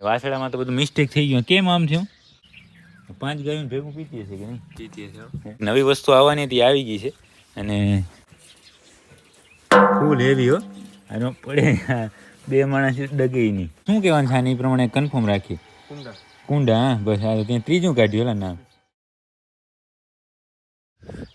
વાસળામાં તો બધું મિસ્ટેક થઈ ગયું. કેમ આમ થયું? પાંચ ગાયું ભેગું પીતી હશે કે નહીં? પીતી હશે નવી વસ્તુ આવવાની હતી આવી ગઈ છે. અને ફૂલ હેવી હો. આનો પડે બે માણસ ડગી નહીં. શું કહેવાનું છે આની પ્રમાણે? કન્ફર્મ રાખીએ. કુંડા. કુંડા હા બસ આ ત્યાં ત્રીજું કાઢ્યું એલા નામ.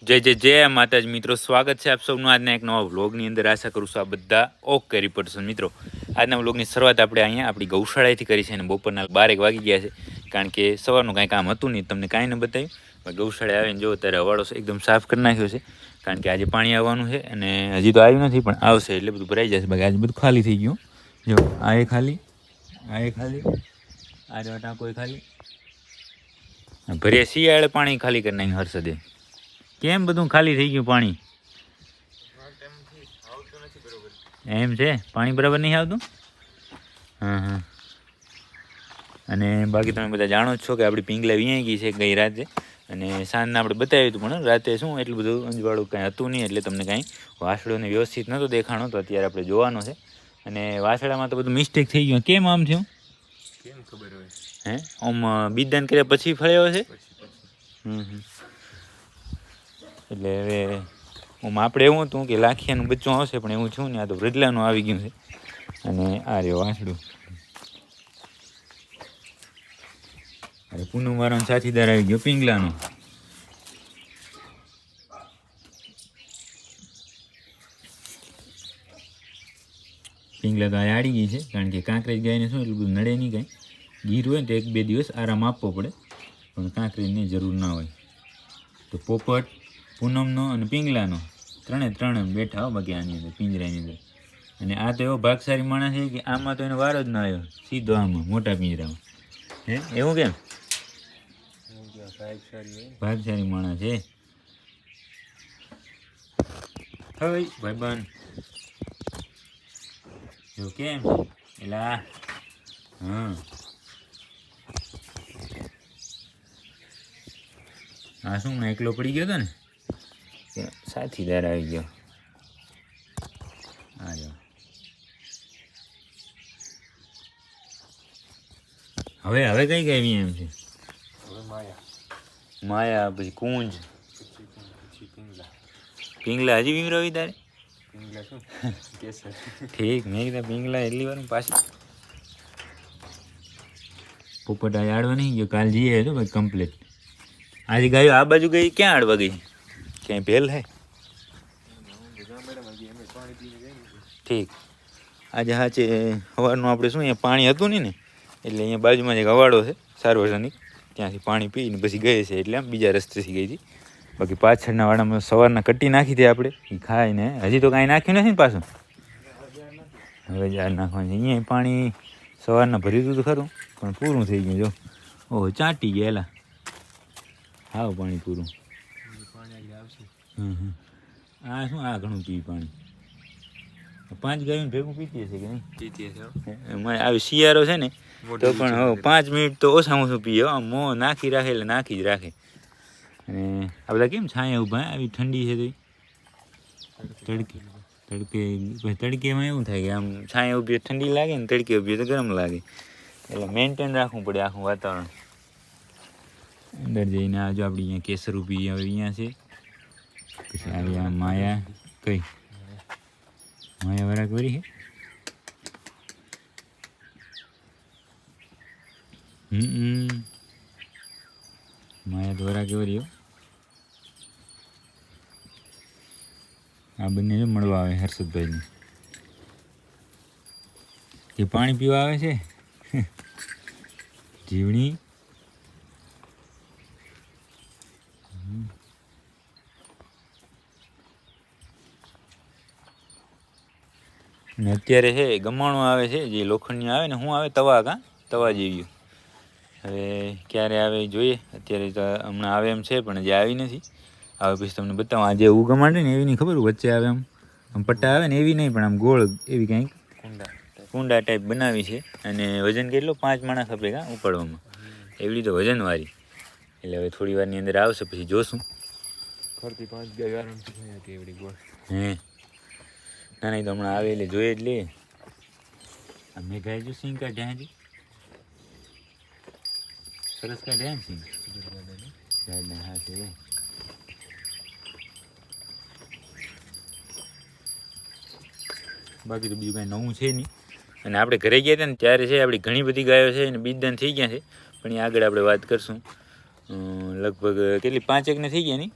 જય જય જય માતાજી. મિત્રો સ્વાગત છે આપ સૌનું આજના એક નવા વ્લોગની અંદર. આશા કરું છું આ બધા ઓકે રિપોર્ટર્સ મિત્રો. આજના બ્લોગની શરૂઆત આપણે અહીંયા આપણી ગૌશાળાથી કરી છે અને બપોરના બારેક વાગી ગયા છે, કારણ કે સવારનું કાંઈ કામ હતું નહીં, તમને કાંઈ ન બતાવ્યું. પણ ગૌશાળાએ આવીને જો ત્યારે હવાડો એકદમ સાફ કરી નાખ્યો છે, કારણ કે આજે પાણી આવવાનું છે અને હજી તો આવ્યું નથી, પણ આવશે એટલે બધું ભરાઈ જશે. બાકી આજે બધું ખાલી થઈ ગયું. જો, આ એ ખાલી, આ એ ખાલી, આ રહ્યો ટાંકો એ ખાલી. ભરે શિયાળે પાણી ખાલી કરી નાખ્યું હર્ષદે. કેમ બધું ખાલી થઈ ગયું પાણી? એમ છે? પાણી બરાબર નહીં આવતું? હા હા. અને બાકી તમે બધા જાણો જ છો કે આપણી પિંગલા વિયાઈ ગઈ છે ગઈ રાતે. અને સાંજના આપણે બતાવ્યું હતું પણ રાતે શું એટલું બધું અંજવાળું કાંઈ હતું નહીં એટલે તમને કાંઈ વાસળોને વ્યવસ્થિત નહોતો દેખાણો તો અત્યારે આપણે જોવાનો છે. અને વાસળામાં તો બધું મિસ્ટેક થઈ ગયું. કેમ આમ થયું? કેમ ખબર હોય? હે? આમ બીજદાન કર્યા પછી ફળ્યો છે હમ. એટલે હવે આમ આપણે એવું હતું કે લાખિયાનું બચ્ચું આવશે, પણ એવું છું ને, આ તો વૃદલાનું આવી ગયું છે. અને આ રહ્યો વાંસડું. અરે પૂનમ વાળાનો સાથીદાર આવી ગયો, પિંગલાનો. પિંગલા આ આડી ગઈ છે, કારણ કે કાંકરેજ ગાયને શું, એટલું બધું નડે નહીં કાંઈ. ગીર હોય ને તો એક બે દિવસ આરામ આપવો પડે, પણ કાંકરેજની જરૂર ના હોય. તો પોપટ પૂનમનો અને પિંગલાનો. ત્રણે ત્રણ બેઠા હો બાકી આની અંદર, પિંજરાની અંદર. અને આ તો એવો ભાગશાળી માણસ છે કે આમાં તો એનો વારો જ ના આવ્યો, સીધો આમાં, મોટા પિંજરામાં. હે, એવું કેમ? ભાગસારી માણસ છે. હવે ભાઈબંધ. જો કેમ? એલા હા હા શું એકલો પડી ગયો હતો ને? સાથીદાર આવી ગયો આ જો હવે હવે કઈ ગઈ એમ છે હવે માયા માયા પછી કુંજ પછી કું- પછી પિંગલા પિંગલા હજી બીમરાવી તારે પિંગલા શું કેસર ઠીક મેં કીધા પિંગલા એટલી વાર પાછી પોપટ આજે આડવા નહીં ગયો કાલ જઈએ તો ભાઈ કમ્પ્લીટ આજે ગાયો આ બાજુ ગઈ ક્યાં આડવા ગઈ ક્યાંય ભેલ હે ગામડામાં ગઈ અમે પાણી પીને જઈએ ને ઠીક. આજે સાચે સવારનું આપણે શું, અહીંયા પાણી હતું નહીં ને, એટલે અહીંયા બાજુમાં એક હવાડો છે, સાર્વજનિક. ત્યાંથી પાણી પીને પછી ગઈ છે, એટલે આમ બીજા રસ્તેથી ગઈ હતી. બાકી પાછળના વાડામાં સવારના કટી નાખી હતી આપણે એ ખાઈને. હજી તો કાંઈ નાખ્યું નથી ને પાછું? હવે જાર નાખવાનું અહીંયા પાણી સવારના હતું તો ખરું, પણ પૂરું થઈ ગયું જો. ઓહો, ચાટી ગયેલા. હાવ પાણી પૂરું. હમ હમ. આ શું આ ઘણું પી પાણી? પાંચ ગાયું ભેગું પીતી હશે કે નહીં? પીતી હશે આવી શિયાળો છે ને તો પણ હવે પાંચ મિનિટ તો ઓછામાં ઓછું પીએ આમ મોં નાખી રાખે એટલે નાખી જ રાખે. અને આ બધા કેમ છાંયા ઊભા આવી ઠંડી છે તો તડકે. તડકે પછી તડકેમાં એવું થાય કે આમ છાંયા ઊભી ઠંડી લાગે ને તડકે ઊભી તો ગરમ લાગે. એટલે મેન્ટેન રાખવું પડે આખું વાતાવરણ. અંદર જઈને આજો આપણે આપણી અહીંયા કેસર ઊભી હવે અહીંયા છે. પછી આવી આ માયા કઈ માયા વરાક વરી છે હમ માયા દ્વારા કેવરી હો આ બંને મળવા આવે હર્ષદભાઈને એ પાણી પીવા આવે છે જીવણી હમ. ને અત્યારે છે ગમાણું આવે છે જે લોખંડની આવે ને શું આવે તવા કાં? તવા જેવી. હવે ક્યારે આવે એ જોઈએ. અત્યારે તો હમણાં આવે એમ છે પણ હજી આવી નથી. આવે પછી તમને બતાવું. આ જે ગમાડે ને એવી નહીં ખબર વચ્ચે આવે આમ. આમ પટ્ટા આવે ને એવી નહીં પણ આમ ગોળ એવી કંઈક. કુંડા કુંડા ટાઈપ બનાવી છે. અને વજન કેટલો? પાંચ માણસ ખપે કાં ઉપાડવામાં. એવી રીતે વજનવાળી. એટલે હવે થોડી વારની અંદર આવશે પછી જોશું. ફરતી પાંચ ગાય આરામથી એવડી ગોળ. હે. ના નહીં તો હમણાં આવે એટલે જોઈએ જ લે આ મેઘાએ જો કા ઢ્યાં જી સરસ કાઢ્યા ઢ્યાં સિંહ? ગાય હા છે. બાકી તો બીજું કાંઈ નવું છે નહીં. અને આપણે ઘરે ગયા હતા ને ત્યારે છે આપણી ઘણી બધી ગાયો છે અને બીજદાન થઈ ગયા છે. પણ એ આગળ આપણે વાત કરશું. લગભગ કેટલી? પાંચેક ને થઈ ગયા નહીં?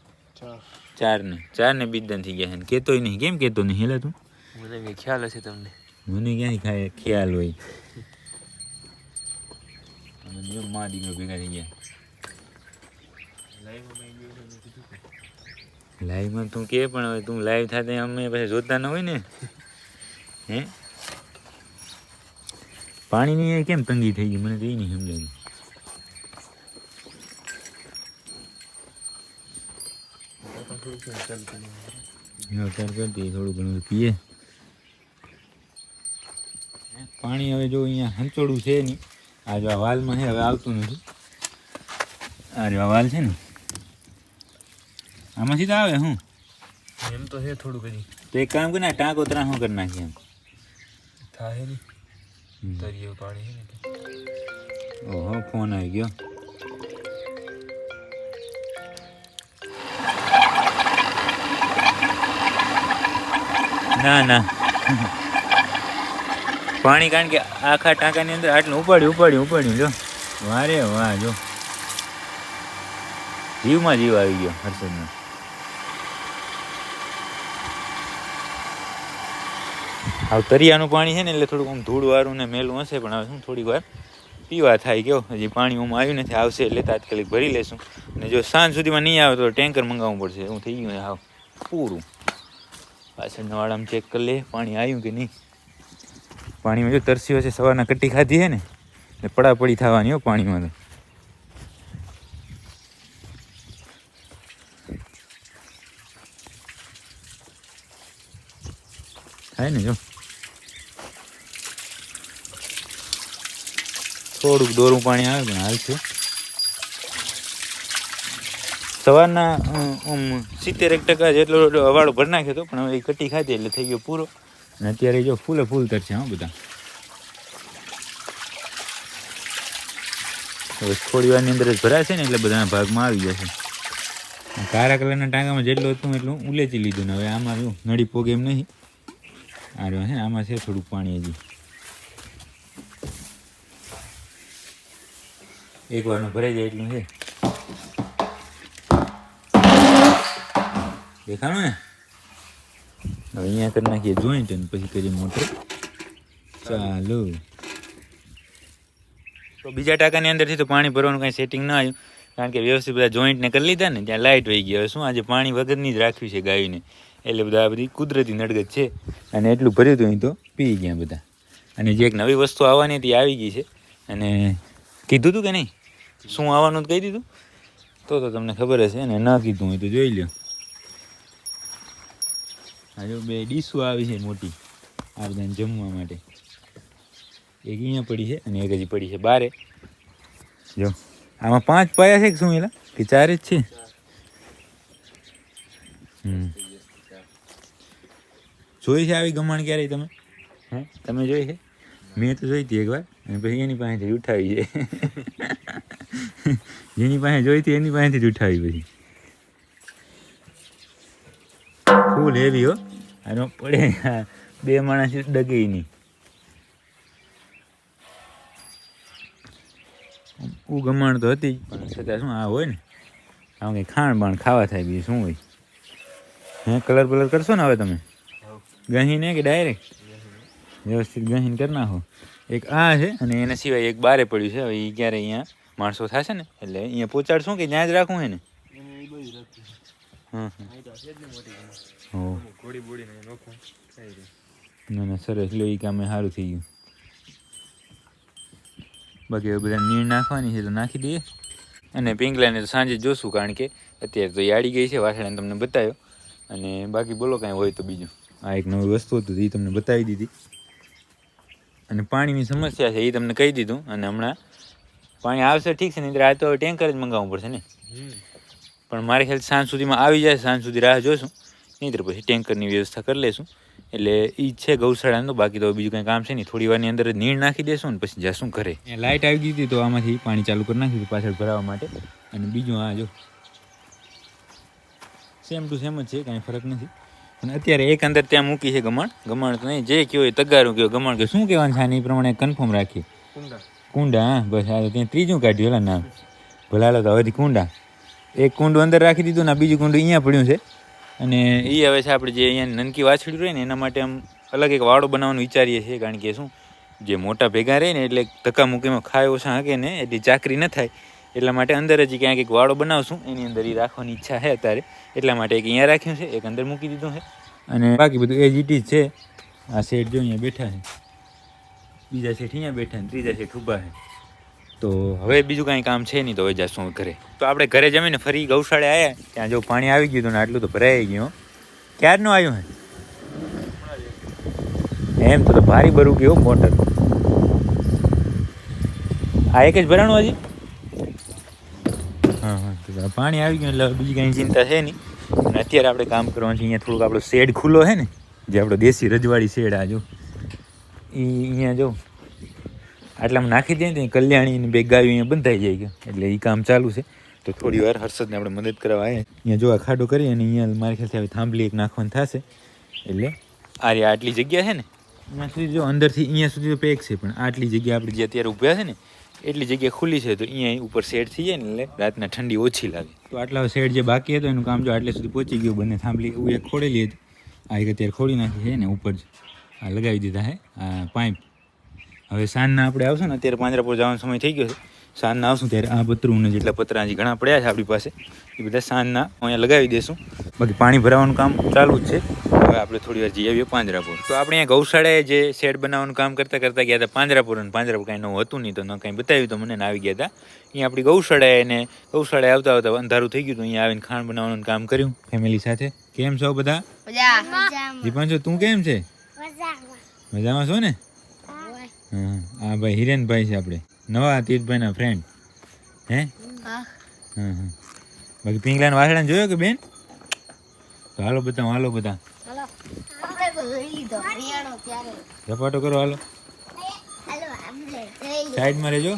ચાર. ને ચાર ને બીજદાન થઈ ગયા છે. ને કહેતોય નહીં. કેમ કહેતો નહીં? હેલા તું. મને કઈ ખ્યાલ હશે તમને. મને ક્યાંય ખાય? ખ્યાલ હોય. અને જો મા દીકરો ભેગા થઈ ગયા. લાઈવમાં તું કે પણ હવે તું લાઈવ થતા અમે પછી જોતા ન હોય ને. હે? પાણીની કેમ તંગી થઈ ગઈ? મને તો એ નહીં સમજાયું. અત્યારે કરતી થોડું ઘણું પીએ. પાણી હવે જો અહીંયા હંચોડું છે નહીં. આ જો આ વાલમાં છે હવે આવતું નથી. આ જો આ વાલ છે ને. આમાંથી તો આવે હું એમ તો છે થોડું કરી તો એક કામ કરીને ટાંકો ત્રાસો કરી નાખીએ એમ. થાય નહીં. દરિયો પાણી છે ને ઓહો ફોન આવી ગયો. ના ના. પાણી કારણ કે આખા ટાંકાની અંદર આટલું ઉપાડ્યું ઉપાડ્યું ઉપાડ્યું, જો. વારે, વાહ, જો. જીવમાં જીવ આવી ગયો, હર્ષદનો. હવે તરિયાનું પાણી છે ને, એટલે થોડુંક આમ ધૂળવાળું ને મેલું હશે, પણ હવે શું થોડીક વાર પીવા થાય ગયો હજી પાણી હું આવ્યું નથી, આવશે એટલે તાત્કાલિક ભરી લેશું. અને જો સાંજ સુધીમાં નહીં આવે તો ટેન્કર મંગાવવું પડશે, એવું થઈ ગયું હાવ. પૂરું. પાછળના વાળામાં ચેક કરી લે, પાણી આવ્યું કે નહીં. પાણીમાં જો તરસ્યો છે, સવારના કટ્ટી ખાધી છે ને એટલે પડાપડી થવાની હો પાણીમાં તો. થાય ને જો. થોડુંક દોરું પાણી આવે પણ હાલ છે. સવારના સિત્તેર એક ટકા જેટલો અવાળો ભરી નાખ્યો હતો પણ હવે કટી ખાધી એટલે થઈ ગયો પૂરો. અને અત્યારે જો ફૂલે ફૂલ તરશે, હા, બધા. હવે થોડી વારની અંદર જ ભરાશે ને, એટલે બધાના ભાગમાં આવી જશે. કાળા કલરના ટાંકામાં જેટલું હતું એટલું ઉલેચી લીધું ને, હવે આમાં જો નળી પોગે એમ નહીં. આ રહ્યો છે, આમાં છે થોડુંક પાણી હજી. એક વારનું ભરાઈ જાય એટલું છે. દેખાણું ને? હવે અહીંયા કરી નાખીએ જોઈન્ટ અને પછી કરીએ મોટર ચાલો. તો બીજા ટાંકાની અંદરથી તો પાણી ભરવાનું કાંઈ સેટિંગ ના આવ્યું, કારણ કે વ્યવસ્થિત બધા જોઈન્ટને કરી લીધા ને, ત્યાં લાઇટ વહી ગઈ હવે શું આજે પાણી વગરની જ રાખ્યું છે ગાયને. એટલે બધા બધી કુદરતી નડગત છે. અને એટલું ભર્યું હતું અહીં તો, પી ગયા બધા. અને જે એક નવી વસ્તુ આવવાની હતી આવી ગઈ છે. અને કીધું હતું કે નહીં? શું આવવાનું કહી દીધું? તો તો તમને ખબર હશે. ને ન કીધું હોય તો જોઈ લ્યો. જો બે ડીશો આવી છે મોટી આ બધાને જમવા માટે. એક અહીંયા પડી છે અને એક હજી પડી છે બારે. જો, આમાં પાંચ પાયા છે કે શું એલા? કે ચાર જ છે? જોઈ છે આવી ગમાણ ક્યારેય તમે? હે? તમે જોઈ છે? મેં તો જોઈ હતી એકવાર, અને પછી એની પાસેથી ઉઠાવી છે. જેની પાસે જોઈ હતી એની પાસેથી જ ઉઠાવી પછી. ફૂલ હેવી હો. આનો પડે. બે માણસ ડગે નહીં ઉ ગમાણ તો હતી પણ છતાં શું આ હોય ને? આમ કંઈ ખાણ બાણ ખાવા થાય બીજું શું હોય? હે કલર બલર કરશો ને હવે તમે? ગહીને કે ડાયરેક્ટ? વ્યવસ્થિત ગહીને કરી નાખો. એક આ છે અને એના સિવાય એક બારે પડ્યું છે. હવે એ ક્યારે અહીંયા માણસો થશે ને? એટલે અહીંયા પહોંચાડશું કે ત્યાં જ રાખવું હે ને? હા હા નોખું થઈ ગયું ના ના સરસ. લો એ કામે સારું થઈ ગયું. બાકી હવે બધા નીણ નાખવાની છે તો નાખી દઈએ. અને પિંગલાને તો સાંજે જોશું કારણ કે અત્યારે તો યાડી ગઈ છે વાસણાને તમને બતાવ્યો. અને બાકી બોલો કાંઈ હોય તો બીજું. આ એક નવી વસ્તુ હતી એ તમને બતાવી દીધી. અને પાણીની સમસ્યા છે એ તમને કહી દીધું. અને હમણાં પાણી આવશે ઠીક છે નહીં આ તો ટેન્કર જ મંગાવવું પડશે ને. પણ મારે ખ્યાલ સાંજ સુધીમાં આવી જાય સાંજ સુધી રાહ જોશું. નહીં પછી ટેન્કરની વ્યવસ્થા કરી લઈશું. એટલે એ છે ગૌશાળાનું બાકી તો બીજું કંઈ કામ છે નહીં. થોડી વારની અંદર નીણ નાખી દેશું ને પછી જશું ઘરે. લાઇટ આવી ગઈ હતી તો આમાંથી પાણી ચાલુ કરી નાખ્યું પાછળ ભરાવા માટે. અને બીજું આ જો સેમ ટુ સેમ જ છે કાંઈ ફરક નથી. અને અત્યારે એક અંદર ત્યાં મૂકી છે ગમણ. ગમણ તો નહીં જે કયો એ તગારું કયો ગમણ કે શું કહેવાનું છે આની? પ્રમાણે કન્ફર્મ રાખીએ. કુંડા. કુંડા હા બસ આ ત્યાં ત્રીજું કાઢ્યું એલા નામ. ભલે હાલો તો હવેથી કુંડા. એક કુંડું અંદર રાખી દીધું ને બીજું કુંડું અહીંયા પડ્યું છે. અને એ હવે છે આપણે જે અહીંયા નનકી વાછડી રહે ને, એના માટે આમ અલગ એક વાડો બનાવવાનું વિચારીએ છીએ, કારણ કે શું, જે મોટા ભેગા રહે ને, એટલે ધક્કા મૂકીમાં ખાય ઓછા હાકે ને, એટલી ચાકરી ન થાય. એટલા માટે અંદર જ ક્યાંક એક વાડો બનાવશું, એની અંદર એ રાખવાની ઈચ્છા છે અત્યારે. એટલા માટે એક અહીંયા રાખ્યું છે, એક અંદર મૂકી દીધું છે. અને બાકી બધું એ જ છે, આ શેઠ જો અહીંયા બેઠા છે. બીજા શેઠ અહીંયા બેઠા ને ત્રીજા શેઠ ઊભા છે. તો હવે બીજું કાંઈ કામ છે નહીં તો હવે જશું ઘરે. તો આપણે ઘરે જમીને ફરી ગૌશાળે આવ્યા ત્યાં જો પાણી આવી ગયું હતું ને આટલું તો ભરાઈ ગયું. ક્યારનું આવ્યું હે? એમ તો તો ભારી ભરું ગયો મોટર. આ એક જ ભરાણું હજી? હા હા પાણી આવી ગયું એટલે બીજી કાંઈ ચિંતા છે નહીં. અને અત્યારે આપણે કામ કરવાનું છે, અહીંયા થોડુંક આપણો શેડ ખુલ્લો છે ને, જે આપણો દેશી રજવાડી શેડ આ જો. એ અહીંયા જો આટલામાં નાખી દઈએ ને તો કલ્યાણી બે ગાયો અહીંયા બંધાઈ જાય એટલે એ કામ ચાલુ છે. તો થોડી વાર હર્ષદને આપણે મદદ કરવા આવ્યા અહીંયા જો આ ખાડો કરી અને અહીંયા મારી ખ્યાલથી હવે થાંભલી એક નાખવાનું થશે. એટલે આ રે આટલી જગ્યા છે ને? અહીંયા સુધી જો અંદરથી અહીંયા સુધી તો પેક છે, પણ આટલી જગ્યા આપણે જે અત્યારે ઊભા છે ને, એટલી જગ્યા ખુલ્લી છે તો અહીંયા ઉપર શેડ થઈ જાય ને એટલે રાતના ઠંડી ઓછી લાગે. તો આટલા શેડ જે બાકી હતો એનું કામ જો આટલે સુધી પહોંચી ગયું, બંને થાંભલી એવું એક ખોડેલી હતી. આ એક અત્યારે ખોડી નાખી છે ને, ઉપર જ આ લગાવી દીધા છે આ પાઇપ. હવે સાંજના આપણે આવશું ને અત્યારે પાંજરાપુર જવાનો સમય થઈ ગયો છે. સાંજના આવશું ત્યારે આ પતરું જેટલા પતરા હજી ઘણા પડ્યા છે આપણી પાસે એ બધા સાંજના અહીંયા લગાવી દેશું. બાકી પાણી ભરાવાનું કામ ચાલુ જ છે. હવે આપણે થોડી વાર જઈ આવીએ પાંજરાપુર. તો આપણે અહીંયા ગૌશાળાએ જે શેડ બનાવવાનું કામ કરતાં કરતાં ગયા હતા પાંજરાપુર અને પાંજરાપુર કાંઈ નવું હતું નહીં તો ન કાંઈ બતાવ્યું તો મને આવી ગયા હતા. અહીંયા આપણી ગૌશાળાએ ને ગૌશાળાએ આવતા આવતા અંધારું થઈ ગયું હતું અહીંયા આવીને ખાણ બનાવવાનું કામ કર્યું. ફેમિલી સાથે. કેમ છો બધા? દીપાંશો તું કેમ છે? મજામાં છો ને? હા આ ભાઈ હિરેનભાઈ છે આપણે. નવા તીર્થભાઈના ફ્રેન્ડ હે? હા. હા બાકી પિંગલાના વાસણા જોયો કે બેન? તો હાલો બધા હાલો બધા. ઝપાટો કરો હાલો. સાઈડમાં રહેજો.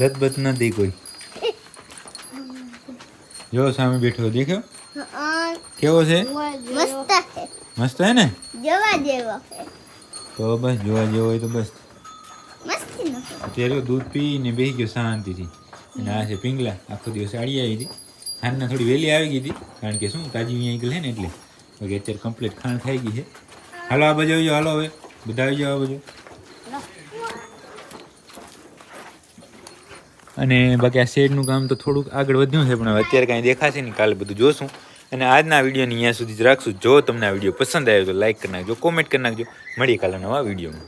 લતબત ન દે કોઈ. જો સામે બેઠો દેખ્યો? કેવો છે? મસ્ત છે હે ને? જવા જેવો તો બસ જોવા જેવો હોય તો બસ. અત્યારે દૂધ પીને બેસી ગયો શાંતિથી. અને આ છે પિંગલા. આખો દિવસ આડી આવી હતી. ખાંડને થોડી વહેલી આવી ગઈ હતી. કારણ કે શું તાજી અહીંયા ગયેલ છે ને એટલે. બાકી અત્યારે કમ્પ્લીટ ખાંડ થઈ ગઈ છે. હાલો આ બાજુ આવજો હાલો હવે. બધા આવી જાઓ આ બાજુ. અને બાકી આ શેડનું કામ તો થોડુંક આગળ વધ્યું છે પણ અત્યારે કાંઈ દેખાશે નહીં. કાલે બધું જોશું. અને આજના વિડીયોની અહીંયા સુધી જ રાખશું. જો તમને આ વીડિયો પસંદ આવ્યો તો લાઈક કરી નાખજો કોમેન્ટ કરી નાખજો. મળીએ કાલે નવા વિડીયોમાં.